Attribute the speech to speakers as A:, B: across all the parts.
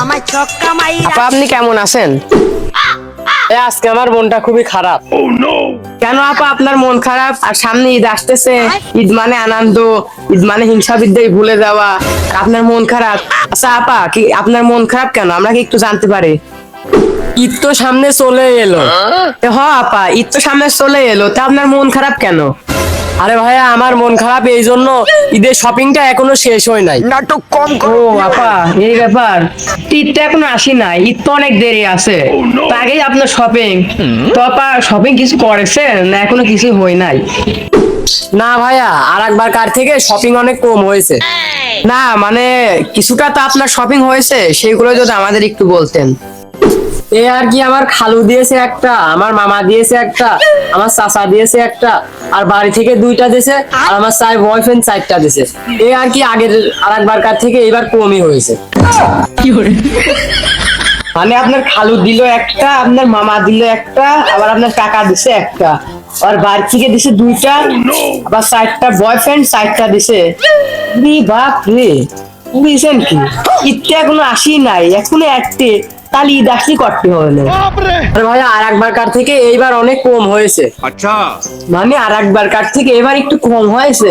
A: আমায় ছক্কা মাইরা
B: আপা আপনি কেমন আছেন?
C: এ, আজকে আমার মনটা খুবই খারাপ।
B: কেন আপা আপনার মন খারাপ? আর সামনে ঈদ আসতেছে। ঈদ মানে আনন্দ ঈদ মানে হিংসা বিদ্যায় ভুলে যাওয়া। আর আপনার মন খারাপ। আচ্ছা আপা কি আপনার মন খারাপ কেন? আমরা কি একটু জানতে পারি?
C: ঈদ তো সামনে চলে এলো।
B: এ, হ আপা ঈদ তো সামনে চলে এলো। তা আপনার মন খারাপ কেন?
C: আরে ভাইয়া আমার মন খারাপ এই জন্য ঈদের শপিংটা এখনও শেষ হয় নাই।
B: নাটক কম ও আপা এই ব্যাপার। ঈদটা এখনও আসি না ঈদ তো অনেক দেরি আছে। তো আগেই আপনার শপিং তো আপা শপিং কিছু করেছেন না এখনও কিছু হয় নাই?
C: না ভাইয়া আর একবার কার থেকে? শপিং অনেক কম হয়েছে।
B: না মানে কিছুটা তো আপনার শপিং হয়েছে সেগুলো যদি আমাদের একটু বলতেন।
C: এ আর কি আমার খালু দিয়েছে একটা আমার মামা দিয়েছে একটা আমার চাচা দিয়েছে একটা আর বাড়ি থেকে দুইটা দিয়েছে আর আমার চার বয়ফ্রেন্ড চারটা দিয়েছে। এ আর কি আগের আর একবার কার থেকে এবার কমই হয়েছে।
B: মানে আপনার খালু দিল একটা আপনার মামা দিল একটা আবার আপনার কাকা দিছে একটা আর বাড়ি থেকে দিছে দুইটা আবার চারটা বয়ফ্রেন্ড চারটা দিছে। বাপ রে বুঝছেন কি? ঈদটা এখনও আসি নাই এখনও একটে। তাহলে ঈদ করতে হবে না।
C: আরে ভাই আর একবার কার থেকে? এইবার অনেক কম হয়েছে।
D: আচ্ছা।
B: মানে আর একবার কার থেকে? এবার একটু কম হয়েছে।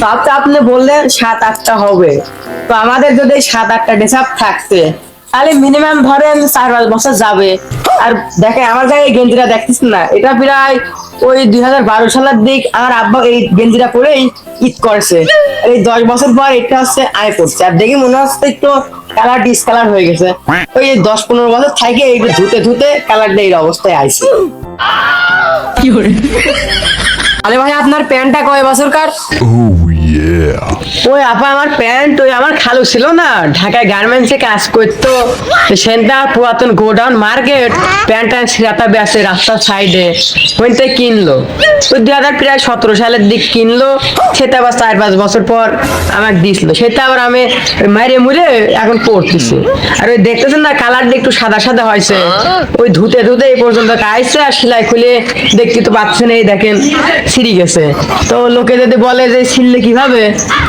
B: তাতে আপনি বললেন সাত আটটা হবে। তো আমাদের যদি সাত আটটা ডেসাপ থাকতে তাহলে মিনিমাম ধরেন চার পাঁচ বছর যাবে। আর দেখেন আমার জায়গায় গেঞ্জিটা দেখতেছেন না? এটা প্রায় ওই দুই হাজার বারো সালের দিক আমার আব্বা এই গেঞ্জিটা পরেই ঈদ করছে। আর এই দশ বছর পর এটা হচ্ছে আয় করছে। আর দেখি মনে হচ্ছে একটু কালার ডিসকালার হয়ে গেছে। ওই দশ পনেরো বছর থাকে এই ধুতে ধুতে কালারটা এই অবস্থায় আইছে।
C: আরে ভাই আপনার প্যান্টটা কয় বছর কার
B: ওই আপা, আমার প্যান্ট, ওই আমার খালু ছিল না? ঢাকায় গার্মেন্টসে কাজ করতো। সেটা পুরাতন গোডাউন মার্কেট। প্যান্ট ট্যান্ট সিরাতা বেসে রাস্তার সাইডে ওইটাই কিনলো। ওই দুই হাজার প্রায় সতেরো সালের দিক কিনলো। সেটা আবার চার পাঁচ বছর পর আমাকে দিছিল। সেটা আবার আমি মাইরে মুড়ে এখন পড়তেছি আর ওই দেখতেছেন না কালারটা একটু সাদা সাদা হয়েছে। ওই ধুতে ধুতে এই পর্যন্ত কাইছে আর সেলাই খুলে দেখতে তো পাচ্ছেন, এই দেখেন, ছিঁড়ি গেছে। তো লোকে যদি বলে যে ছিললে কীভাবে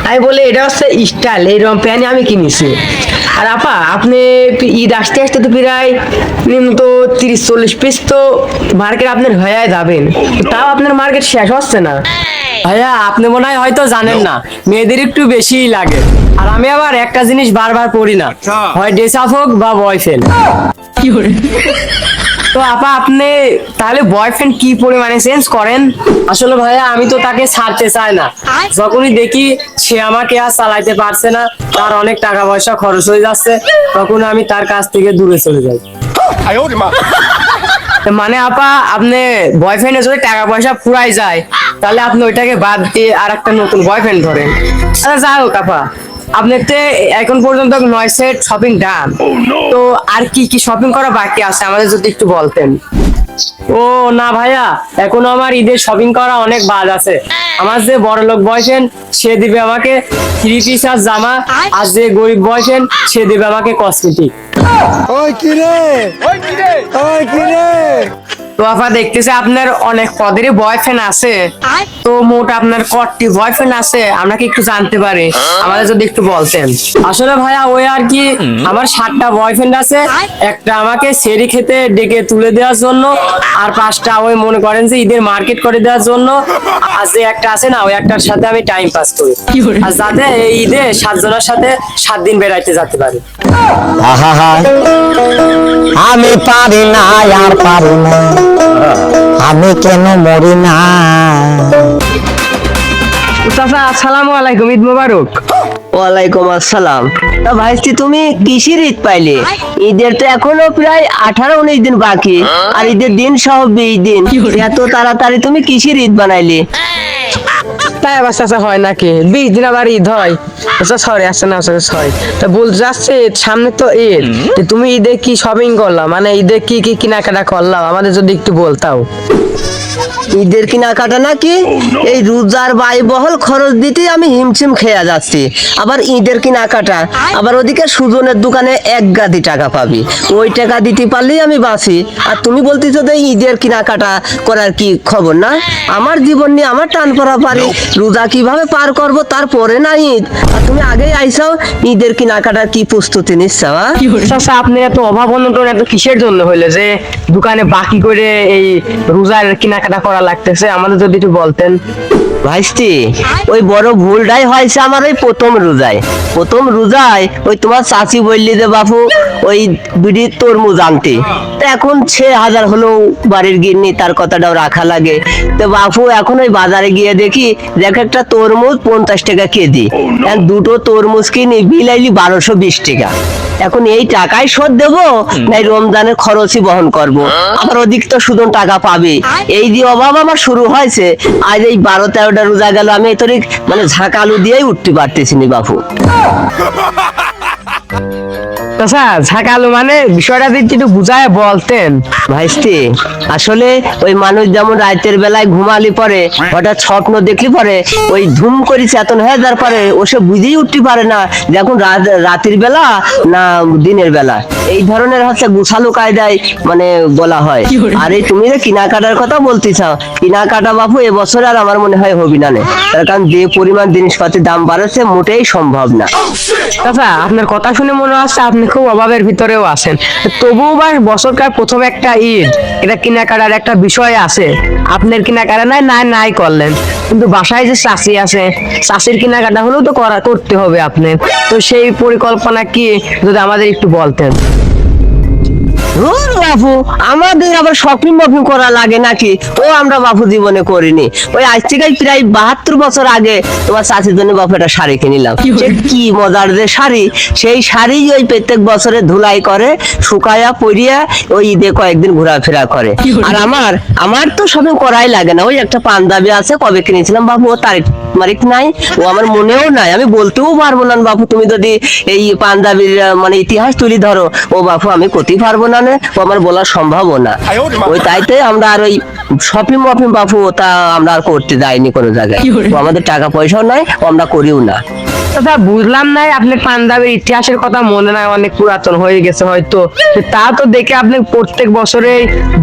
B: আমি বলে এটা হচ্ছে স্টাইল এইরকম প্যান্ট আমি কিনেছি। আর আপা আপনি ঈদ আসতে আসতে তো প্রায় নিম্ন তিরিশ চল্লিশ পিস তো মার্কেট আপনার হয়ে যাবেন। তাও আপনার মার্কেট শেষ হচ্ছে না।
C: ভাইয়া আপনি মনে হয় হয়তো জানেন না মেয়েদের একটু বেশিই লাগে। আর আমি আবার একটা জিনিস বারবার পড়ি না
D: আচ্ছা।
C: হয় ড্রেস আপ হোক বা বয়ফ্রেন্ড
B: তো আপা আপনি তাহলে বয়ফ্রেন্ড কি পরিমাণে চেঞ্জ করেন?
C: আসলে ভাইয়া আমি তো তাকে ছাড়তে চাই না। যখনই দেখি সে আমাকে আর চালাইতে পারছে না তার অনেক টাকা পয়সা খরচ হয়ে যাচ্ছে তখন আমি তার কাছ থেকে দূরে চলে যাই।
B: মানে আপা আপনি বয়ফ্রেন্ডের সাথে টাকা পয়সা ফুরাই যায় তাহলে আপনি ওইটাকে বাদ দিয়ে আর একটা নতুন বয়ফ্রেন্ড ধরেন। আচ্ছা যাই হোক আপা। আপনার তো এখন পর্যন্ত নয় সেট শপিং ডান তো আর কি কি শপিং করা বাকি আছে? আমাদের যদি একটু বলতেন।
C: ও না ভাইয়া এখনও আমার ঈদের শপিং করা অনেক বাদ আছে। আমার যে বড় লোক বয়সেন সে দিবে আমাকে থ্রি পিস আর জামা। আর যে গরিব বয়সেন সে দিবে আমাকে কসমেটিক
B: তো আপা দেখতেছে আপনার অনেক পদেরই বয়ফ্রেন্ড আছে। তো মোট আপনার কটি বয়ফ্রেন্ড আছে আমরা কি একটু জানতে পারি? আমাদের যদি একটু বলতেন।
C: আসলে ভাইয়া ওই আর কি আমার সাতটা বয়ফ্রেন্ড আছে একটা আমাকে সেরি খেতে ডেকে তুলে দেওয়ার জন্য আর পাঁচটা ওই মনে করেন যে ঈদের মার্কেট করে দেওয়ার জন্য। আর যে একটা আছে না ওই একটার সাথে আমি টাইম পাস করি। আর যাতে এই ঈদে সাতজনের সাথে সাত দিন বেড়াইতে যেতে পারি।
E: আহা আমি পারি না আর পারি না। আমি কেন মরি না?
B: চাচা আসসালামু আলাইকুম ঈদ মোবারক।
F: ওয়ালাইকুম আসসালাম। তা ভাইস্তি তুমি কিসের ঈদ পাইলে? ঈদের তো এখনও প্রায় আঠারো উনিশ দিন বাকি। আর ঈদের দিন সহ বিশ দিন। এত তাড়াতাড়ি তুমি কিসের ঈদ বানাইলে?
B: তাই আবার চাচা হয় নাকি? বিশ দিন আবার ঈদ হয়। সরি আসছে না সরি তা বল যাচ্ছে সামনে তো ঈদ। তুমি ঈদে কি শপিং করলাম মানে ঈদে কি কি কেনাকাটা করলাম আমাদের যদি একটু বলতাও।
F: ঈদের কেনাকাটা নাকি? এই রোজার ব্যয়বহল খরচ দিতেই আমি হিমছিম খেয়ে যাচ্ছি। আবার ঈদের কেনাকাটা। আবার ওদিকে সুজনের দোকানে এক গাদি টাকা পাবি। ওই টাকা দিতে পারলেই আমি বাঁচি। আর তুমি বলতেছো যে ঈদের কেনাকাটা করার কি খবর না? আমার জীবন নিয়ে আমার টান পড়া পারি। রোজা কীভাবে পার করব তারপরে না ঈদ। আর তুমি আগেই আইসাও ঈদের কেনাকাটার কি প্রস্তুতি নিচ্ছ হ্যাঁ?
B: চাচা আপনি এত অভাব অনটন এত কিসের জন্য হইলে যে দোকানে বাকি করে এই রোজার কেনাকাটা করা লাগতেছে? আমাদের যদি একটু বলতেন।
F: ভাইস্তি ওই বড় ভুলটাই হয়েছে আমার ওই প্রথম রোজায়। প্রথম রোজায় ওই তোমার চাচি বললি যে বাপু ওই বিড়ি তরমুজ আনতে। তো এখন ছ হাজার হলেও বাড়ির গিন্নি তার কথাটাও রাখা লাগে। তো বাপু এখন ওই বাজারে গিয়ে দেখি দেখ একটা তরমুজ পঞ্চাশ টাকা কেজি। দুটো তরমুজ নিয়ে বিলাইলি বারোশো বিশ টাকা। এখন এই টাকায় শোধ দেবো নাই রমজানের খরচই বহন করব। আবার ওদিক তো শুধু টাকা পাবে। এই দিয়ে অভাব আমার শুরু হয়েছে আজ এই বারো তেরোটা রোজা গেল আমি এই তরিক মানে ঝাঁকালু দিয়েই উঠতে পারতেছি নি বাপু।
B: ঝাঁকালো মানে বিষয়টা যদি একটু বুঝায় বলতেন।
F: ভাইস্তি আসলে ওই মানুষ যেমন রাতের বেলায় ঘুমালি পরে হঠাৎ স্বপ্ন দেখলি পরে ওই ধুম করে চেতন হয়ে যাওয়ার পরে ও সে বুঝেই উঠতে পারে না যে এখন রাতের বেলা না দিনের বেলা। এই ধরনের হচ্ছে গুছালো কায়দায় মানে বলা হয়। আর এই তুমি যে কেনাকাটার কথা বলতে চাও কেনাকাটা বাপু এবছর আর আমার মনে হয় হবি না তার কারণ যে পরিমাণ জিনিসপাতির দাম বাড়াচ্ছে মোটেই সম্ভব না।
B: চাচা আপনার কথা শুনে মনে হচ্ছে আপনি খুব অভাবের ভিতরেও আছেন। তবুও বা বছরকার প্রথম একটা ঈদ, এটা কেনাকাটার একটা বিষয় আছে। আপনার কেনাকাটা নাই নাই নাই করলেন। কিন্তু বাসায় যে চাষি আছে চাষির কেনাকাটা হলেও তো করা, করতে হবে আপনি তো সেই পরিকল্পনা কি, যদি আমাদের একটু বলতেন।
F: ধুর বাপু আমাদের আবার শপিং মপিং করা লাগে নাকি? ও আমরা বাপু জীবনে করিনি। ওই আজ থেকে প্রায় বাহাত্তর বছর আগে তোমার চাষির জন্য বাপু একটা শাড়ি কিনিলাম। সে কি মজার যে শাড়ি। সেই শাড়ি ওই প্রত্যেক বছরে ধুলাই করে শুকায়া পরিয়া ওই ঈদে কয়েকদিন ঘোরাফেরা করে। আর আমার আমার তো শপিং করাই লাগে না। ওই একটা পাঞ্জাবি আছে কবে কিনেছিলাম বাপু? ও তারিখ মারিক নাই ও আমার মনেও নাই। আমি বলতেও পারব না বাপু তুমি যদি এই পাঞ্জাবির মানে ইতিহাস তুলি ধরো ও বাপু আমি করতেই পারব না। নে, ও আমার বলা সম্ভবও না ওই তাইতে আমরা আর ওই শপিং মপিং বাপু তা আমরা আর করতে যাইনি কোনো জায়গায়। ও আমাদের টাকা পয়সাও নাই ও আমরা করিও না।
B: দাদা বুঝলাম নাই আপনার পাঞ্জাবের ইতিহাসের কথা মনে নাই অনেক পুরাতন হয়ে গেছে হয়তো। তা তো দেখে আপনি প্রত্যেক বছরে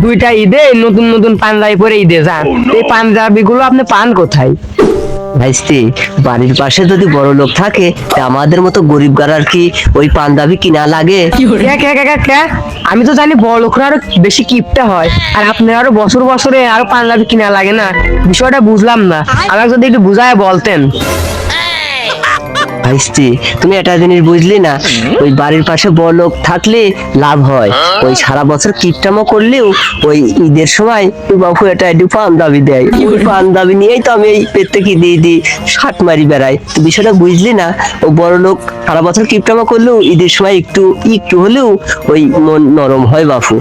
B: দুইটা ঈদে নতুন নতুন পাঞ্জাবি পরে ঈদে যান। এই পাঞ্জাবি গুলো আপনি পান কোথায়?
F: ভাইস্তি, বাড়ির পাশে যদি বড় লোক থাকে আমাদের মতো গরিব গারার কি ওই পাঞ্জাবি কিনা লাগে?
B: আমি তো জানি বড় লোকরা আরও বেশি কিপটা হয়, আর আপনার আরও বছর বছরে আরও পাঞ্জাবি কিনা লাগে না। বিষয়টা বুঝলাম না। আমাকে যদি একটু বুঝায় বলতেন।
F: ভাইস্তি তুমি একটা জিনিস বুঝলি না? ওই বাড়ির পাশে বড় লোক থাকলে লাভ হয়। ওই সারা বছর কিপটামো করলেও ওই ঈদের সময় ওই বাপু এটা একটু পাঞ্জাবি দেয়। ওই পাঞ্জাবি নিয়েই তো আমি এই প্রত্যেক দিয়ে ঈদে শাক মারি বেড়াই। তো বিষয়টা বুঝলি না? ও বড় লোক সারা বছর কিপটামো করলেও ঈদের সময় একটু একটু হলেও ওই মন নরম হয় বাপু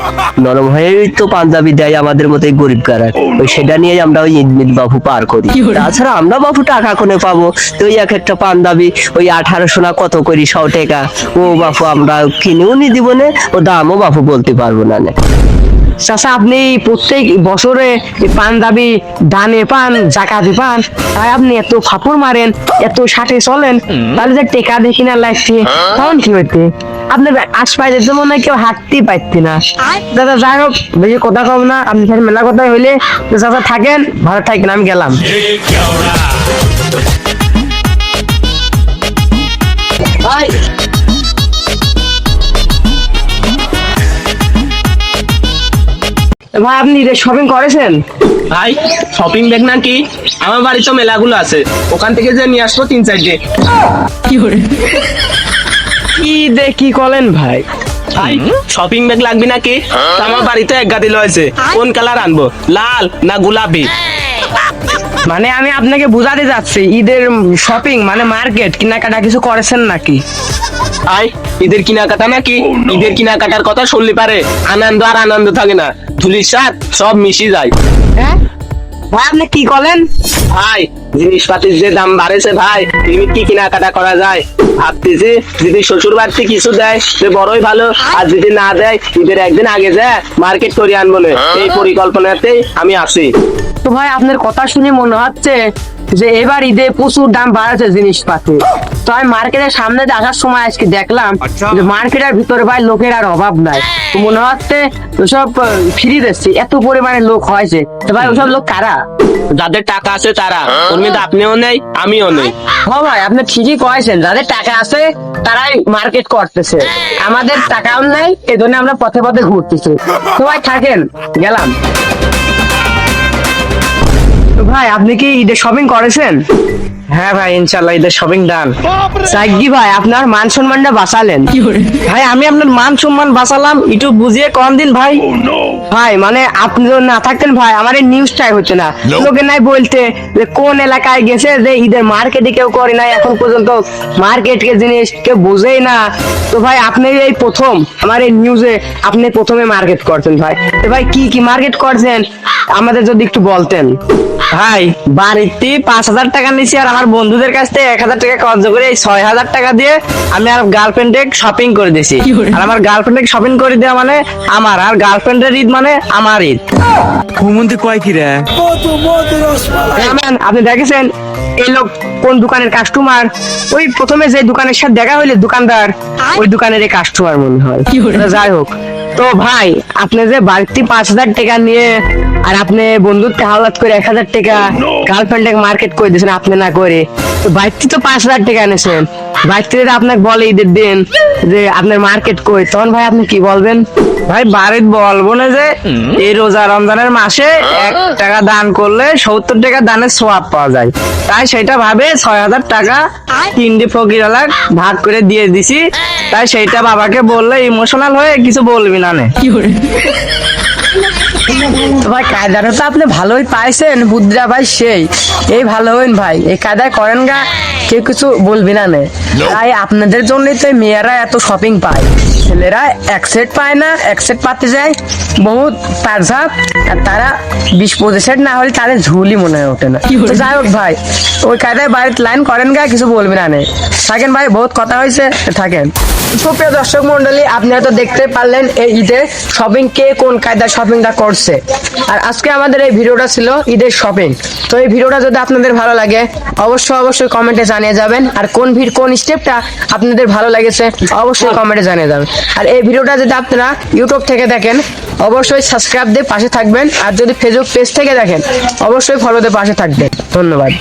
F: নরম হয়েই তো পাঞ্জাবি দেয় আমাদের মতো এই গরিব কারার ওই সেটা নিয়েই আমরা ওই ঈদ বাপু পার করি। তাছাড়া আমরা বাপু টাকা কোনে পাবো? তো ওই এক একটা পাঞ্জাবি ওই আঠারোশো না কত করি সও টাকা। ও বাপু, আমরা কিনেও নি দিব না ও দামও বাপু বলতে পারব না।
B: চাচা, আপনি প্রত্যেক বছরে পাঞ্জাবি, দানে পান, জাকাতে পান, তাই আপনি এত ফাপড় মারেন, এত ষাটে চলেন, তাহলে যে টেকা দেখি না লাগছে তখন কি হইতে? আপনার আশপাশে তো মনে হয় কেউ হাঁটতেই পারতি না। দাদা, যাই হোক, বেশি কথা কম না, আপনি সাথে মেলা কথা হইলে চাচা থাকেন, ভালো থাকেন, আমি গেলাম। ভাই আপনি শপিং করেছেন?
D: ভাই শপিং ব্যাগ নাকি? আমার বাড়ি তো মেলাগুলো আছে। ওখান থেকে যে নিয়ে আসব তিন চারটে।
B: কি দে কি করেন ভাই?
D: ভাই শপিং ব্যাগ লাগবে নাকি? তো আমার বাড়িতে এক গাদি লয়েছে। কোন কালার আনব? লাল না গোলাপি?
B: মানে আমি আপনাকে বুঝাতে যাচ্ছি ঈদের শপিং মানে মার্কেট কেনাকাটা কিছু করেছেন নাকি?
D: ভাই ঈদের কেনাকাটা নাকি? ঈদের কেনাকাটার কথা শুনলে পারে আনন্দ আর আনন্দ থাকে না। ধুলির সাথ সব মিশে যায়।
B: হ্যাঁ? ভাই আপনি কি করেন?
D: ভাই জিনিসপাতির যে দাম বাড়েছে ভাই তুমি কি কেনাকাটা করা যায়? ভাবতেছি যদি শ্বশুর বাড়িতে কিছু দেয় সে বড়ই ভালো আর যদি না দেয় ঈদের একদিন আগে যায় মার্কেট করে আনব না। এই পরিকল্পনাতেই আমি আছি।
B: তো ভাই আপনার কথা শুনে মনে হচ্ছে যে এবার ঈদে প্রচুর দাম বাড়াচ্ছে জিনিসপাতি। তো আমি মার্কেটের সামনে আসার সময় আজকে দেখলাম যে মার্কেটের ভিতরে ভাই লোকের আর অভাব নাই। তো মনে হচ্ছে ওসব ফ্রি দিচ্ছে। এত পরিমাণে লোক হয়েছে। তো ভাই ওসব লোক কারা?
D: যাদের টাকা আছে তারা। মধ্যে আপনিও নেই আমিও নেই।
B: হ্যাঁ ভাই আপনি ঠিকই কয়েছেন। যাদের টাকা আছে তারাই মার্কেট করতেছে। আমাদের টাকাও নাই এই জন্য আমরা পথে পথে ঘুরতেছি। তো ভাই থাকেন গেলাম। তো ভাই আপনি কি ঈদের শপিং করেছেন? হ্যাঁ ভাই ইনশাল্লাহ ঈদের শপিং ডান সাইকি ভাই আপনার মান সম্মানটা বাঁচালেন। ভাই আমি আপনার মান সম্মান বাঁচালাম একটু বুঝিয়ে কম দিন ভাই। ভাই মানে আপনি যদি না থাকতেন ভাই আমার এই নিউজটাই হচ্ছে না। লোকে নাই বলতে যে কোন এলাকায় গেছে যে ঈদের মার্কেটে কেউ করে নাই এখন পর্যন্ত মার্কেট কে জিনিস কেউ বোঝেই না। তো ভাই আপনি এই প্রথম আমার এই নিউজে আপনি প্রথমে মার্কেট করছেন ভাই। তো ভাই কি কি মার্কেট করছেন? আমাদের যদি একটু বলতেন। ভাই বাড়িতে পাঁচ হাজার টাকা নিয়েছি আর আমার বন্ধুদের কাছ থেকে এক হাজার টাকা খরচ করে এই ছয় হাজার টাকা দিয়ে আমি আর গার্লফ্রেন্ডে শপিং করে দিয়েছি আর আমার গার্লফ্রেন্ডে শপিং করে দেওয়া মানে আমার আর গার্লফ্রেন্ডের ঈদ মানে আমার ঈদ।
G: ঘুমন্তি কয় কি রে?
B: আপনি দেখেছেন? এই লোক কোন দোকানের কাস্টমার ওই প্রথমে যে দোকানের সাথে দেখা হইলে দোকানদার ওই দোকানের কাস্টমার মনে হয়। যাই হোক তো ভাই আপনি যে বাড়তি পাঁচ হাজার টাকা নিয়ে আর আপনি বন্ধুত্বে হাওলাত করে এক হাজার টাকা গার্লফ্রেন্ডে মার্কেট করে দিয়েছেন আপনি না করে। তো বাড়তি তো পাঁচ হাজার টাকা এনেছেন। বাড়তি যদি আপনাকে বলে ঈদের দিন যে আপনার মার্কেট কই তখন ভাই আপনি কি বলবেন? ভাই বাড়িতে বলব না যে এই রোজা রমজানের মাসে এক টাকা দান করলে সত্তর টাকা দানের সোয়াব পাওয়া যায়। তাই সেটা ভাবে ছয় হাজার টাকা তিনটি ফকির ভাগ করে দিয়ে দিছি। তাই সেইটা বাবাকে বললে ইমোশনাল হয়ে কিছু বলবি না। নে তো ভাই কায়দাটা তো আপনি ভালোই পাইছেন বুদ্রা ভাই সেই। এই ভালো হইন ভাই এই কায়দায় করেন গা কেউ কিছু বলবি না নে। তাই আপনাদের জন্যই তো মেয়েরা এত শপিং পায়। ছেলেরা এক সেট পায় না এক সেট পাতে যায়। বহুত তারঝাপ আর তারা বিশ পঁচিশ সেট না হলে তাদের ঝুলি মনে হয় ওঠে না। যাই হোক ভাই ওই কায়দায় বাড়িতে লাইন করেন গা কিছু বলবি না নে। থাকেন ভাই বহুত কথা হয়েছে থাকেন। সুপ্রিয় দর্শক মন্ডলী আপনি হয়তো দেখতে পারলেন এই ঈদে শপিং কে কোন কায়দায় শপিংটা করছে। আর আজকে আমাদের এই ভিডিওটা ছিল ঈদের শপিং তো এই ভিডিওটা যদি আপনাদের ভালো লাগে অবশ্যই অবশ্যই কমেন্টে জানিয়ে যাবেন। আর কোন ভিড কোন স্টেপটা আপনাদের ভালো লেগেছে অবশ্যই কমেন্টে জানিয়ে যাবেন। আর এই ভিডিওটা যদি আপনারা ইউটিউব থেকে দেখেন, অবশ্যই সাবস্ক্রাইব দিয়ে পাশে থাকবেন। আর যদি ফেসবুক পেজ থেকে দেখেন, অবশ্যই ফলো দিয়ে পাশে থাকবেন। ধন্যবাদ।